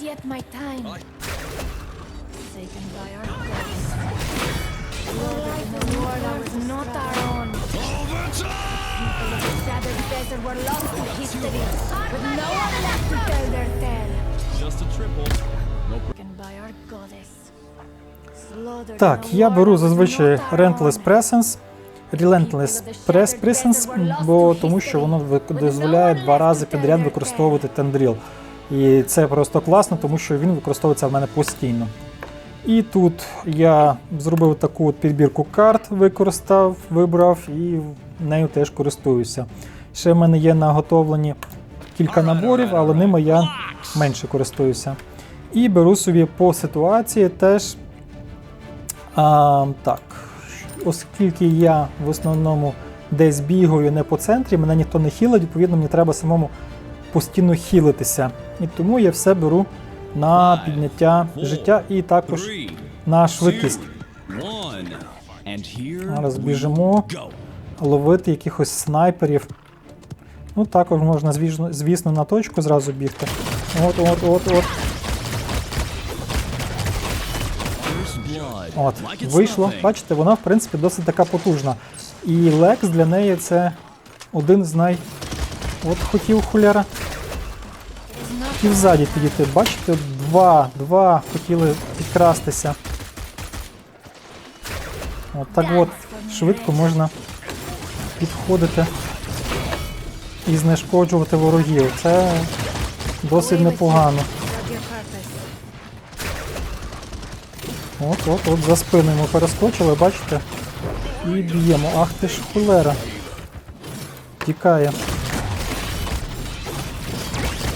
yet my time. Taken by our gods. The world was not our own. The Savage Desert were lost to history, with no one left to tell their tale. Just a triple. Taken by our goddess. Так, я беру зазвичай not own. Presence, Relentless Press Presence, бо тому що воно дозволяє два рази підряд використовувати тендріл. І це просто класно, тому що він використовується в мене постійно. І тут я зробив таку от підбірку карт, використав, вибрав і нею теж користуюся. Ще в мене є наготовлені кілька наборів, але ними я менше користуюся. І беру собі по ситуації теж. А, так, оскільки я в основному десь бігаю не по центрі, мене ніхто не хілить, відповідно, мені треба самому постійно хілитися. І тому я все беру на підняття життя і також на швидкість. Зараз біжимо ловити якихось снайперів. Ну, також можна, звісно, звісно, на точку зразу бігти. От, от, от, от. От, вийшло. Бачите, вона, в принципі, досить така потужна. І Лекс для неї це один з най. От хотів хуляра. Хотів ззаді підійти. Бачите, два, два хотіли підкрастися. От так от швидко можна підходити і знешкоджувати ворогів. Це досить непогано. Serve your purpose. От, от, от за спиною ми перескочили, бачите? І б'ємо. Ах ти ж холера. Тікає.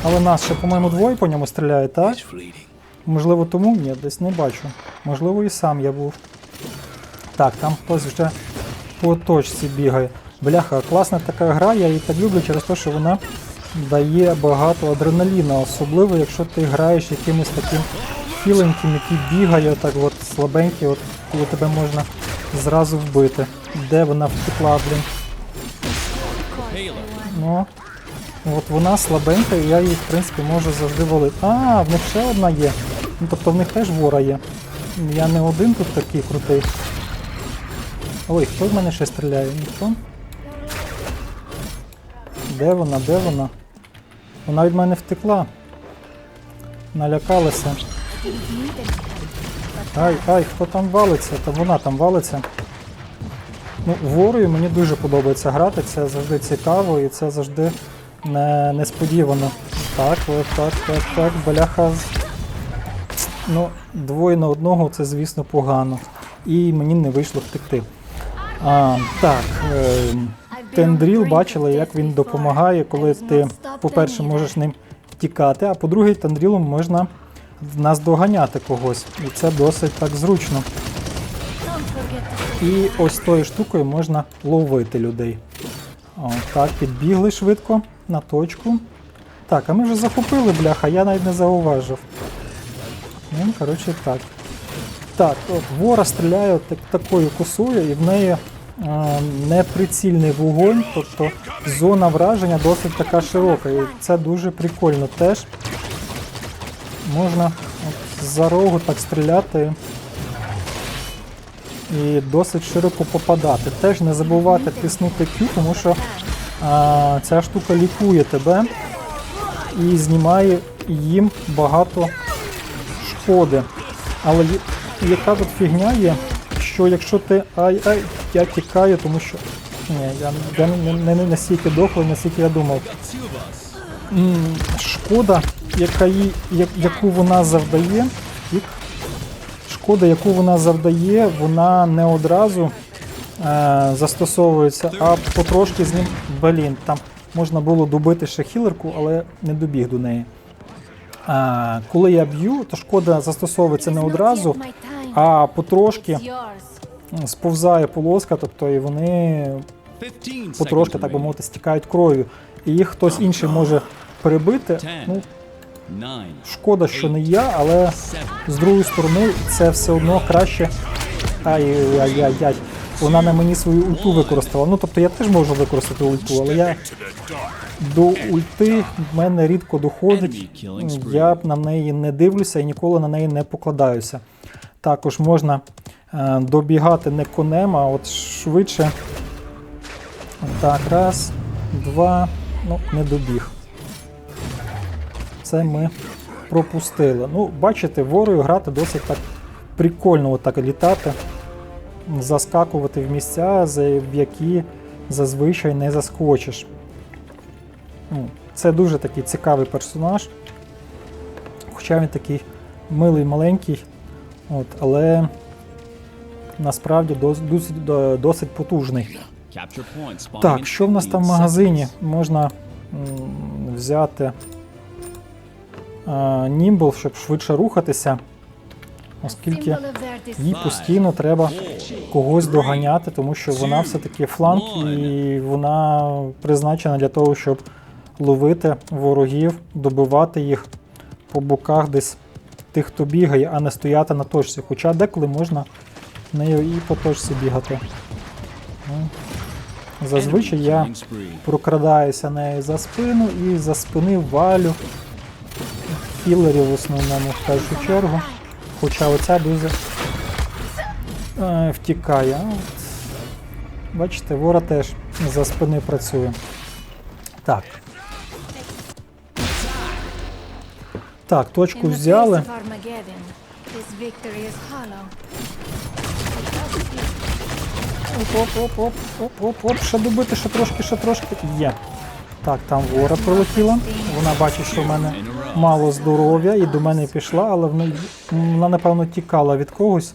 Але нас ще, по-моєму, двоє по ньому стріляє, так? Можливо, тому ні, десь не бачу. Можливо, і сам я був. Так, там хтось вже по точці бігає. Бляха, класна така гра, я її так люблю через те, що вона дає багато адреналіна, особливо якщо ти граєш якимось таким хіленьким, який бігає, так от слабенький, от коли тебе можна зразу вбити. Де вона втекла, блін? Ну, от вона слабенька, і я її, в принципі, можу завжди валити. А, в них ще одна є. Ну, тобто в них теж вора є. Я не один тут такий крутий. Ой, хто в мене ще стріляє? Ніхто? Де вона? Де вона? Вона від мене втекла. Налякалася. Ай, ай, хто там валиться? Та вона там валиться. Ну, ворою мені дуже подобається грати, це завжди цікаво і це завжди не, несподівано. Так, от, так, так, так, бляха. Ну, двоє на одного це, звісно, погано. І мені не вийшло втекти. А, так, е, Тендріл бачили, як він допомагає, коли ти, по-перше, можеш ним втікати, а по-друге, тендрілом можна наздоганяти когось. І це досить так зручно. І ось тою штукою можна ловити людей. О, так, підбігли швидко на точку. Так, а ми вже захопили, бляха, я навіть не зауважив. Ну, коротше, так. Так, от вора стріляє так, такою косою, і в неї е, неприцільний вогонь, тобто зона враження досить така широка. І це дуже прикольно теж. Можна от, за рогу так стріляти і досить широко попадати. Теж не забувати тиснути Q, тому що а, ця штука лікує тебе і знімає їм багато шкоди. Але яка тут фігня є, що якщо ти. Ай-ай, я тікаю, тому що. Ні, я, не, не, не настільки дохлий, наскільки я думав. Шкода, яка їй, я- яку вона завдає, шкода, яку вона завдає, вона не одразу застосовується, а потрошки з ним. Блін, там можна було добити ще хілерку, але не добіг до неї. А, коли я б'ю, то шкода застосовується не одразу, а потрошки сповзає полоска, тобто і вони потрошки, так би мовити, стікають кров'ю. І їх хтось інший може перебити. Ну, Шкода, що не я, але з другої сторони це все одно краще. Ай-яй-яй-яй. Вона на мені свою ульту використала. Ну тобто я теж можу використати ульту, але я до ульти в мене рідко доходить. Я на неї не дивлюся і ніколи на неї не покладаюся. Також можна е, добігати не конем, а от швидше. Так, раз, два, ну, не добіг. Це ми пропустили. Ну, бачите, ворою грати досить так прикольно отак літати, заскакувати в місця, в які зазвичай не заскочиш. Ну, Це дуже такий цікавий персонаж. Хоча він такий милий маленький, от, але насправді досить, досить потужний. Так, що в нас там в магазині? Можна взяти Німбл, щоб швидше рухатися, оскільки їй постійно треба когось доганяти, тому що вона все-таки фланг і вона призначена для того, щоб ловити ворогів, добивати їх по боках десь тих, хто бігає, а не стояти на точці. Хоча деколи можна нею і по точці бігати. Ну, Зазвичай я прокрадаюся нею за спину і за спини валю хілерів в основному в першу чергу. Хоча оця дуже е, втікає. От, бачите, вора теж за спини працює. Так. Так, точку взяли. Оп-оп-оп-оп-оп-оп, ще добити, ще трошки, ще трошки. Є. Так, там вора прилетіла. Вона бачить, що в мене мало здоров'я і до мене пішла, але в неї, вона, напевно, тікала від когось,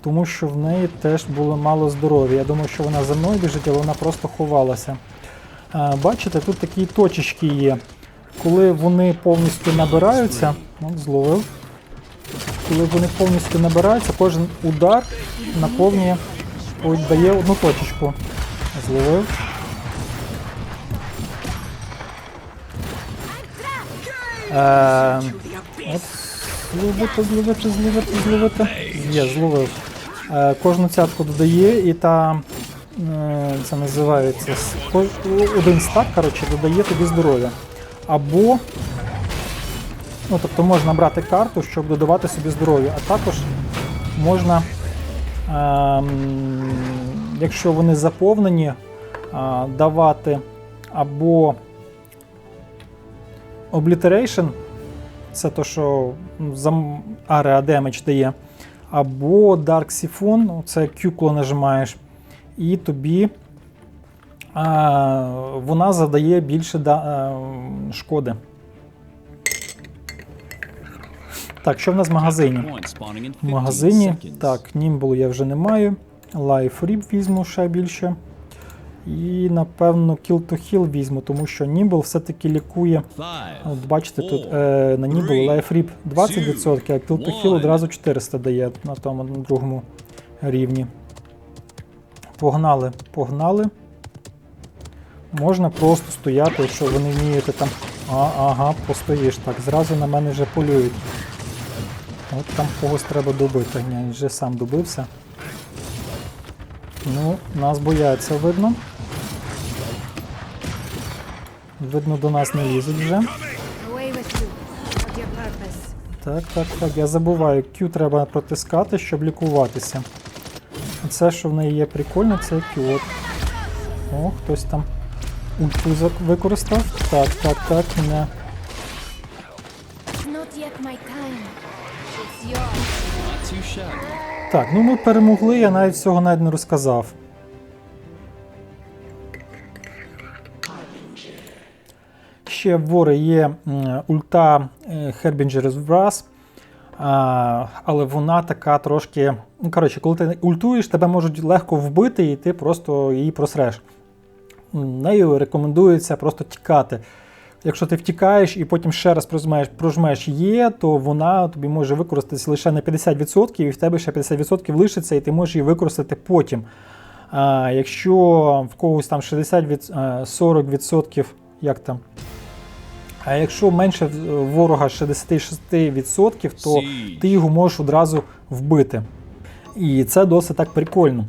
тому що в неї теж було мало здоров'я. Я думаю, що вона за мною біжить, але вона просто ховалася. Бачите, тут такі точечки є. Коли вони повністю набираються, от зловив. Коли вони повністю набираються, кожен удар наповнює, дає одну точечку. Зловив. Е, от, зловити, зловити, зловити, зловити. Є, зловив. Е, кожну цятку додає і та. е, Це називається один стак, коротше, додає тобі здоров'я. Або. Ну, тобто можна брати карту, щоб додавати собі здоров'я, а також можна, ем, якщо вони заповнені, а, давати або Obliteration, це то, що Area Damage дає, або Dark Siphon, це коли нажимаєш, і тобі а, вона завдає більше да, а, шкоди. Так, що в нас в магазині? В магазині. Так, Німбл я вже не маю. Life Rip візьму ще більше. І, напевно, Kill to Heal візьму, тому що Німбл все-таки лікує. От бачите, тут е, на Німбл Life Rip 20%, а Kill to Heal одразу 400 дає на тому на другому рівні. Погнали, погнали. Можна просто стояти, якщо ви не вмієте там. А, ага, постоїш. Так, зразу на мене вже полюють. От там когось треба добити. Ні, вже сам добився. Ну, нас бояться, видно. Видно, до нас не лізуть вже. Так, так, так. Я забуваю, Q треба протискати, щоб лікуватися. Це, що в неї є прикольно, це Q. От. О, хтось там ульту використав. Так, так, так, shabby. Так, ну ми перемогли, я навіть цього навіть не розказав. Ще в Вори є ульта е, Harbinger's Wrath, але вона така трошки. Ну, коротше, коли ти ультуєш, тебе можуть легко вбити, і ти просто її просреш. Нею рекомендується просто тікати. Якщо ти втікаєш і потім ще раз прожмеш, прожмеш є, то вона тобі може використатися лише на 50%, і в тебе ще 50% лишиться, і ти можеш її використати потім. А, якщо в когось там 60 від, е, 40%, як там. А якщо менше ворога 66%, то ти його можеш одразу вбити. І це досить так прикольно.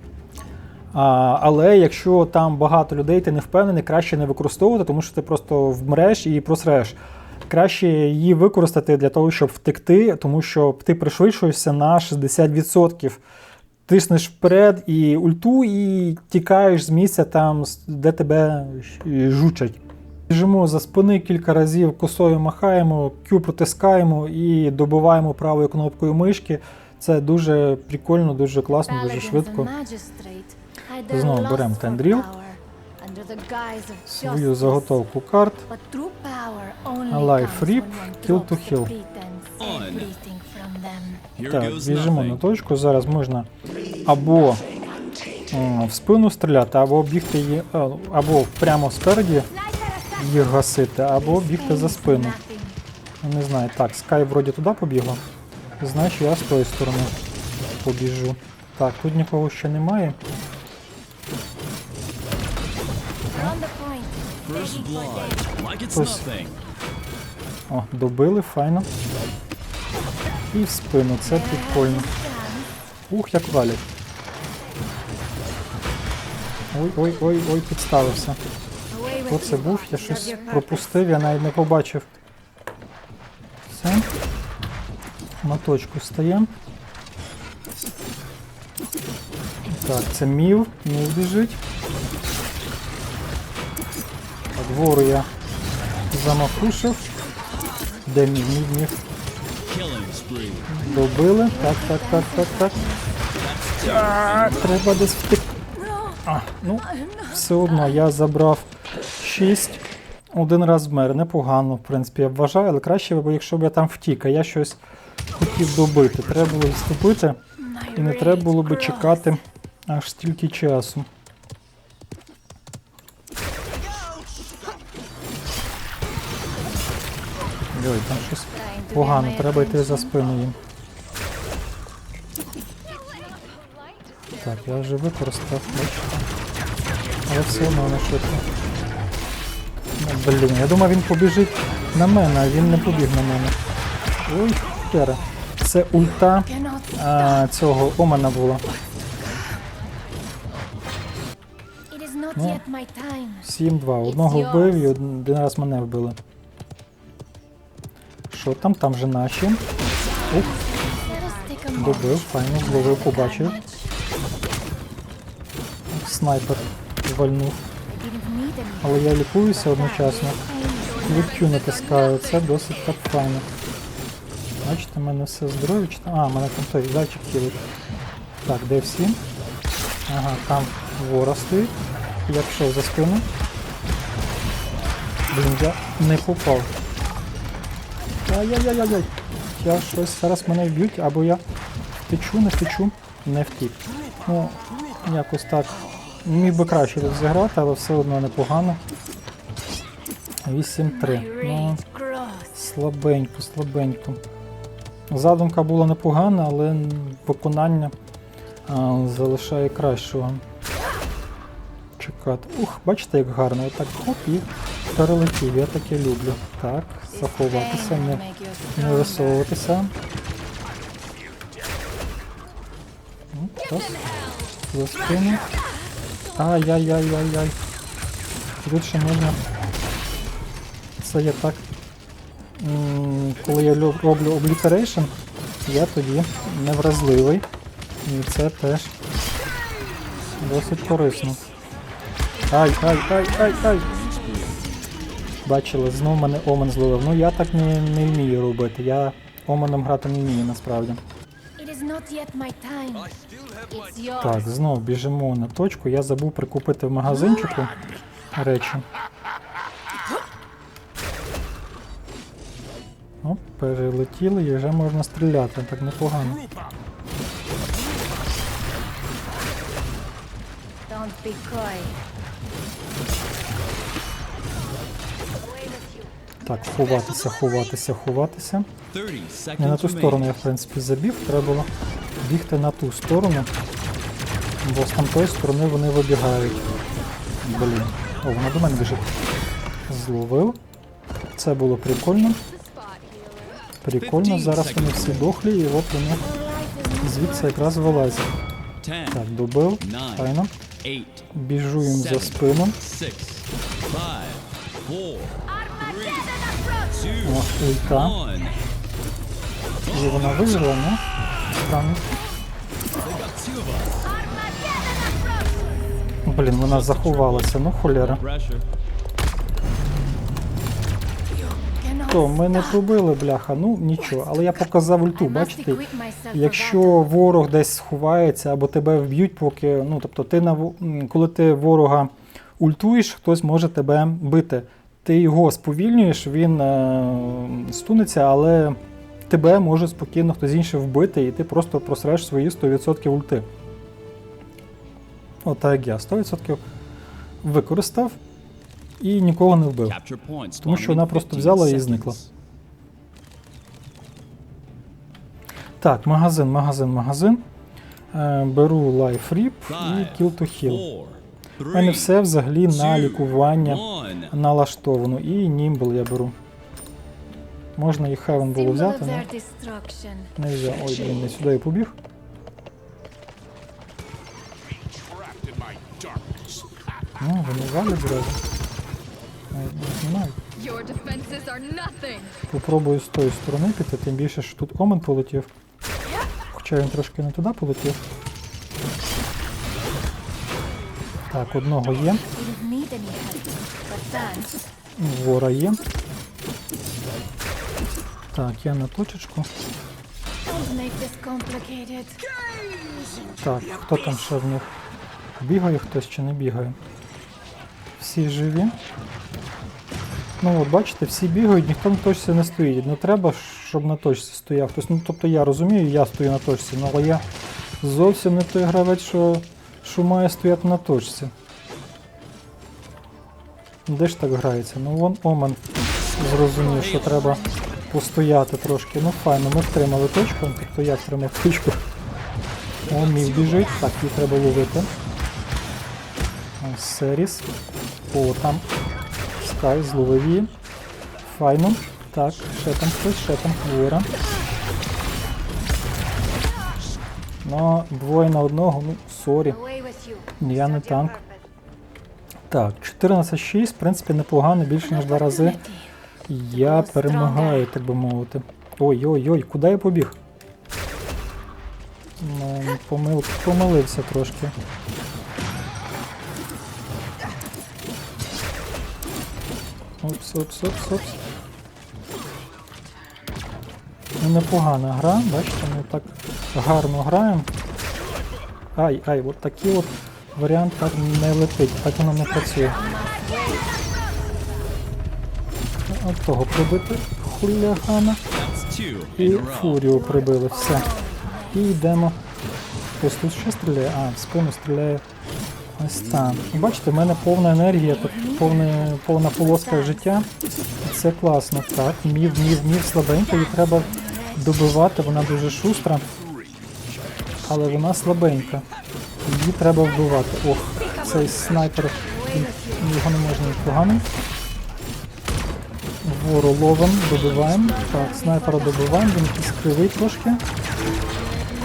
А, але якщо там багато людей, ти не впевнений, краще не використовувати, тому що ти просто вмреш і просреш. Краще її використати для того, щоб втекти, тому що ти пришвидшуєшся на 60%. Тиснеш вперед і ульту, і тікаєш з місця там, де тебе жучать. Біжимо за спини кілька разів, косою махаємо, Q протискаємо і добиваємо правою кнопкою мишки. Це дуже прикольно, дуже класно, дуже швидко. Знову беремо тендріл. Свою заготовку карт. Alive Rip, Kill to Kill. Так, біжимо на точку. Зараз можна або в спину стріляти, або бігти її, або прямо спереді їх гасити, або бігти за спину. Ну, Не знаю. Так, Скай вроді туди побігла. Значить, я з тої сторони побіжу. Так, тут нікого ще немає. О, добили, файно. І в спину, це прикольно. Ух, як валять. Ой, ой, ой, ой, підставився. Хто це був? Я щось пропустив, я навіть не побачив. Все. На точку стаємо. Так, це мів. Мів біжить. Так, вору я замахушив. Де мів, мів, мів. Добили. Так, так, так, так, так. А, треба десь втекти. А, ну, все одно я забрав 6. Один раз вмер. Непогано, в принципі, я вважаю, але краще, бо якщо б я там втік, а я щось хотів добити. Треба було відступити і не треба було би чекати аж стільки часу. Ой, там щось погано, треба йти за спину їм. Так, я вже використав, бачите. Але все одно не швидко. Блін, я думав він побіжить на мене, а він не побіг на мене. Ой, хера. Це ульта а, цього Омана була. Ну. 7-2. Одного вбив і один раз мене вбили. Що там? Там же наші. Ух, добив, файно, зловив, побачив. Снайпер вальнув. Але я лікуюся одночасно. Ліктю натискаю, це досить так файно. Бачите, в мене все здоров'я. А, мене там той зайчик хілить. Так, де всі? Ага, там вора стоїть. Я пішов за спину. Блін, я не попав. Ай-яй-яй-яй. Я щось зараз мене вб'ють, або я втечу, не втечу, не втік. Ну, якось так. Міг би краще тут зіграти, але все одно непогано. 8-3. Ну, слабенько, слабенько. Задумка була непогана, але виконання а, залишає кращого. Чекати. Ух, бачите, як гарно. Отак хоп і перелетів. Я таке люблю. Так, заховатися, не, не висовуватися. Ну, так. Ай-яй-яй-яй-яй. Ще можна. Це я так. Коли я роблю облітерейшн, я тоді невразливий. І це теж досить корисно. Ай, ай, ай, ай, ай. Бачили, знов мене Омен зловив. Ну я так не, не вмію робити. Я Оменом грати не вмію насправді. Так, знов біжимо на точку. Я забув прикупити в магазинчику речі. О, перелетіли і вже можна стріляти, так непогано. Так, ховатися, ховатися, ховатися. 30 Не на ту сторону я, в принципі, забіг, треба було бігти на ту сторону, бо з тамтої сторони вони вибігають. Блін. О, вона до мене біжить. Зловив. Це було прикольно. Прикольно, зараз вони всі дохлі, і от вони звідси якраз вилазять. Так, добив. Файно. Біжу їм за four, О, ульта. І вона вижила, ну? Блін, вона заховалася, ну. Pressure. То, ми не пробили, бляха, ну нічого. Але я показав ульту, бачите? Якщо ворог десь сховається або тебе вб'ють, поки. Ну, тобто, ти на коли ти ворога ультуєш, хтось може тебе бити. Ти його сповільнюєш, він е, стунеться, але тебе може спокійно хтось інший вбити, і ти просто просреш свої 100% ульти. Отак як я 100% використав і нікого не вбив. Тому що вона просто взяла і зникла. Так, магазин, магазин, магазин. Е, беру Life Rip і Kill to Heal. У мене все взагалі на лікування налаштовано. І Nimble я беру. Можна і Heaven було взяти, але не взяв. Ой, блін, не сюди я побіг. Ну, вони валять зразу. Попробую з тої сторони піти, тим більше, що тут Омен полетів. Хоча він трошки не туди полетів. Так, одного є, вора є. Так, я на точечку. Так, хто там ще в них? Бігає хтось чи не бігає? Всі живі. Ну от бачите, всі бігають, ніхто на точці не стоїть. Не треба, щоб на точці стояв хтось. Ну тобто я розумію, я стою на точці, ну, але я зовсім не той гравець, що, що має стояти на точці. Де ж так грається? Ну вон Омен зрозумів, що треба постояти трошки. Ну файно, ми втримали точку, тобто я втримав точку. О, мій біжить, так, її треба ловити. Серіс. О, там Скай, зловив її. Файно. Так, ще там хтось, ще там хвора. Ну, двоє на одного, ну, сорі. Я не танк. Так, 14-6, в принципі, непогано, більше ніж два рази. Я перемагаю, так би мовити. Ой-ой-ой, куди я побіг? Ну, помил, помилився трошки. Опс, опс, опс, опс. Ну, непогана гра, бачите, ми так гарно граємо. Ай, ай, от такий от варіант так не летить, так воно не працює. От того прибити хулігана. І фурію прибили, все. І йдемо. Ось тут ще стріляє, а, в спину стріляє. Ось там. Бачите, в мене повна енергія, тут повне, повна полоска життя. Це класно. Так, мів, мів, мів слабенька, її треба добивати, вона дуже шустра. Але вона слабенька. Її треба вбивати. Ох, цей снайпер. Його не можна поганий. Вору ловим, добиваємо. Так, снайпера добиваємо, він якийсь кривий трошки.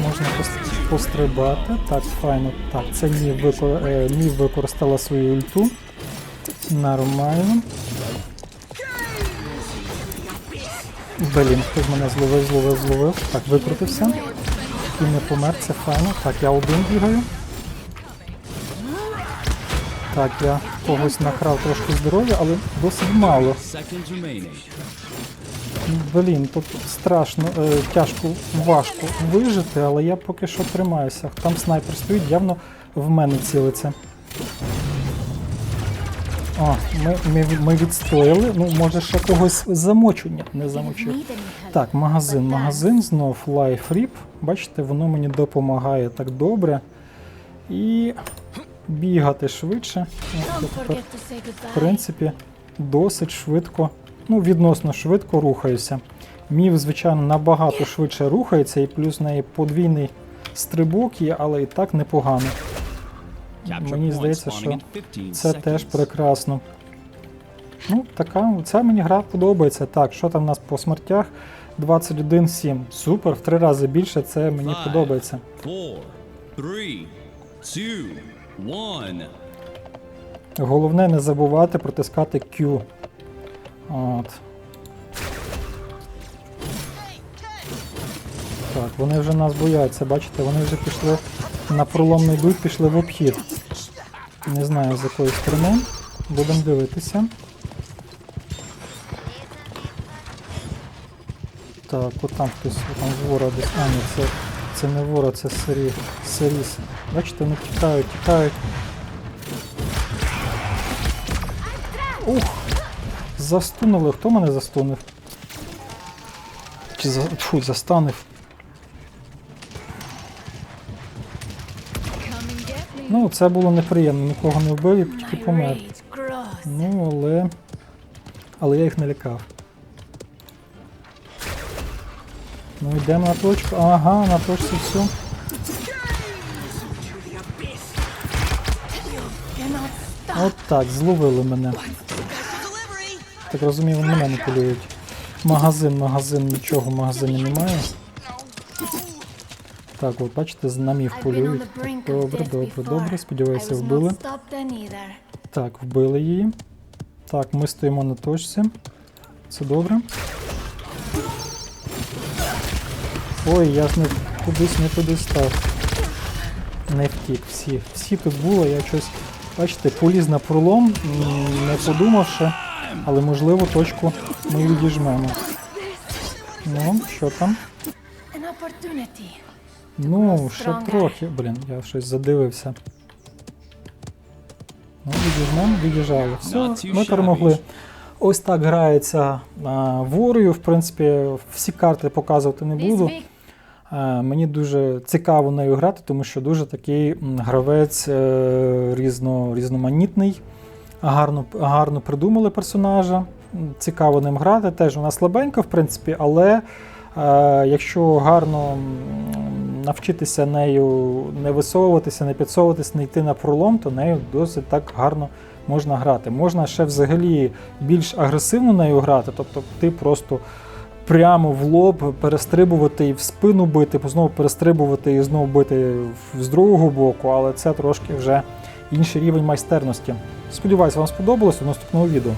Можна пострибати. Так, файно. Так, це Мів, викор... е, використала свою ульту. Нормально. Блін, хтось мене зловив, зловив, зловив. Так, викрутився. І не помер, це файно. Так, я один бігаю. Так, я когось накрав трошки здоров'я, але досить мало. Блін, тут страшно, е, тяжко, важко вижити, але я поки що тримаюся. Там снайпер стоїть, явно в мене цілиться. О, ми, ми, ми відстояли. Ну, може ще когось замочу. Ні, не замочу. Так, магазин, магазин, знов Life Rip. Бачите, воно мені допомагає так добре. І бігати швидше. Тепер в принципі, досить швидко, ну, відносно швидко рухаюся. Мів, звичайно, набагато швидше рухається, і плюс в неї подвійний стрибок є, але і так непогано. Мені здається, що це теж прекрасно. Ну, така, ця мені гра подобається. Так, що там у нас по смертях? 21-7. Супер, в три рази більше, це мені подобається. Four, three, two, One. Головне не забувати протискати Q. От. Так, вони вже нас бояться, бачите, вони вже пішли на пролом не йдуть, пішли в обхід. Не знаю з якої сторони. Будемо дивитися. Так, от там хтось, там вора десь. А, ні, це, це не вора, це сирі, сиріс. Бачите, вони тікають, тікають. Ух! Застунули. Хто мене застунив? Чи за... Фу, застанив. Ну, це було неприємно, нікого не вбив і тільки помер. Ну, але. Але я їх не лякав. Ну, йдемо на точку. Ага, на точці все. От так, зловили мене. Так розумію, вони мене не полюють. Магазин, магазин, нічого в магазині немає. Так, от бачите, на міг I've полюють. добре, добре, добре. Сподіваюся, вбили. Так, вбили її. Так, ми стоїмо на точці. Це добре. Ой, я ж не кудись не туди став. Не втік. Всі. Всі тут було, я щось. Бачите, поліз на пролом, не подумавши, але можливо точку ми відіжмемо. Ну, що там? Ну, ще трохи. Блін, я щось задивився. Ну, відіжмемо, відіжали. Все, ми перемогли. Ось так грається а, ворою. В принципі, всі карти показувати не буду. Е, Мені дуже цікаво нею грати, тому що дуже такий гравець е, різно, різноманітний. Гарно, гарно придумали персонажа. Цікаво ним грати. Теж вона слабенька, в принципі, але е, якщо гарно навчитися нею не висовуватися, не підсовуватися, не йти на пролом, то нею досить так гарно можна грати. Можна ще взагалі більш агресивно нею грати, тобто ти просто прямо в лоб перестрибувати і в спину бити, знову перестрибувати і знову бити з другого боку, але це трошки вже інший рівень майстерності. Сподіваюсь, вам сподобалось у наступному відео.